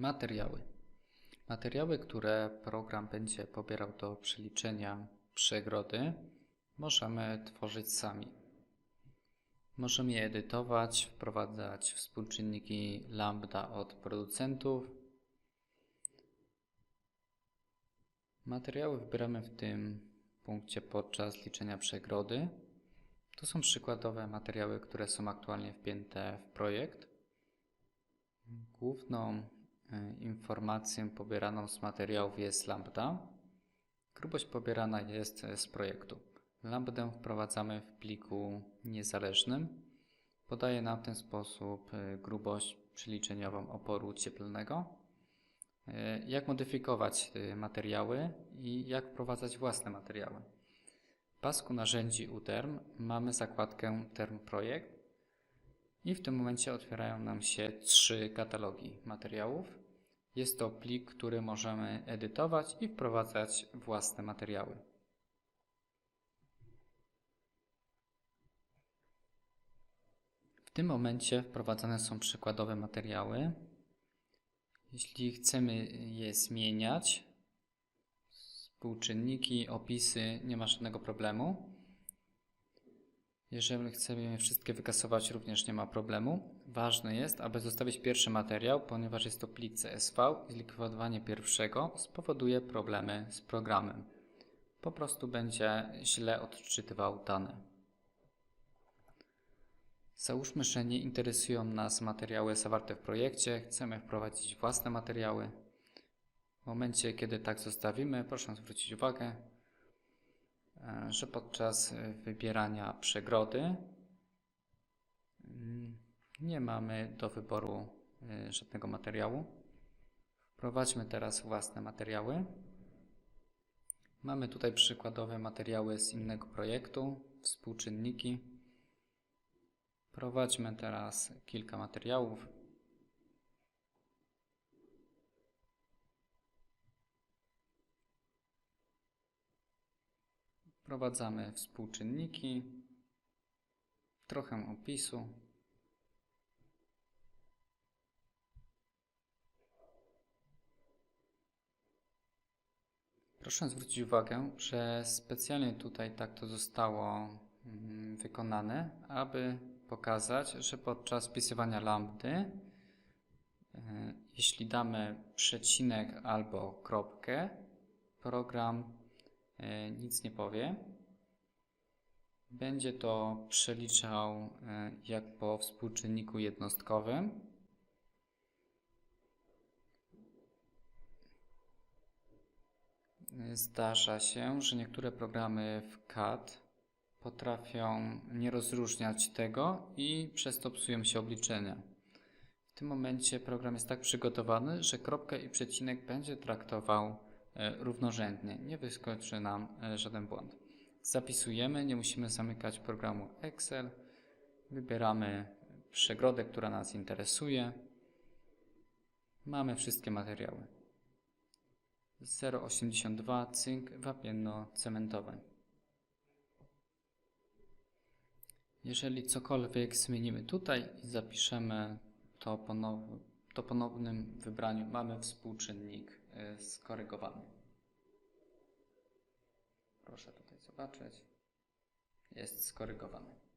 Materiały. Materiały, które program będzie pobierał do przeliczenia przegrody, możemy tworzyć sami. Możemy je edytować, wprowadzać współczynniki lambda od producentów. Materiały wybieramy w tym punkcie podczas liczenia przegrody. To są przykładowe materiały, które są aktualnie wpięte w projekt. Główną y, informacją pobieraną z materiałów jest lambda. Grubość pobierana jest z projektu. Lambdę wprowadzamy w pliku niezależnym. Podaje nam w ten sposób y, grubość przeliczeniową oporu cieplnego. Y, Jak modyfikować materiały i jak wprowadzać własne materiały. W pasku narzędzi UTerm mamy zakładkę Term Projekt i w tym momencie otwierają nam się trzy katalogi materiałów. Jest to plik, który możemy edytować i wprowadzać własne materiały. W tym momencie wprowadzane są przykładowe materiały. Jeśli chcemy je zmieniać, współczynniki, opisy, nie ma żadnego problemu. Jeżeli chcemy wszystkie wykasować, również nie ma problemu. Ważne jest, aby zostawić pierwszy materiał, ponieważ jest to plik CSV i zlikwidowanie pierwszego spowoduje problemy z programem. Po prostu będzie źle odczytywał dane. Załóżmy, że nie interesują nas materiały zawarte w projekcie, chcemy wprowadzić własne materiały. W momencie, kiedy tak zostawimy, proszę zwrócić uwagę, że podczas e, wybierania przegrody mm, nie mamy do wyboru e, żadnego materiału. Wprowadźmy teraz własne materiały. Mamy tutaj przykładowe materiały z innego projektu, współczynniki. Prowadźmy teraz kilka materiałów. Wprowadzamy współczynniki, trochę opisu. Proszę zwrócić uwagę, że specjalnie tutaj tak to zostało mm, wykonane, aby pokazać, że podczas wpisywania lambdy, e, jeśli damy przecinek albo kropkę, program nic nie powie. Będzie to przeliczał e, jak po współczynniku jednostkowym. Zdarza się, że niektóre programy w CAD potrafią nie rozróżniać tego i przez to psują się obliczenia. W tym momencie program jest tak przygotowany, że kropkę i przecinek będzie traktował e, równorzędnie. Nie wyskoczy nam e, żaden błąd. Zapisujemy, nie musimy zamykać programu Excel. Wybieramy przegrodę, która nas interesuje. Mamy wszystkie materiały. 0,82 cynk wapienno-cementowy. Jeżeli cokolwiek zmienimy tutaj i zapiszemy to, ponow, to ponownym wybraniu, mamy współczynnik y, skorygowany. Proszę tutaj zobaczyć. Jest skorygowany.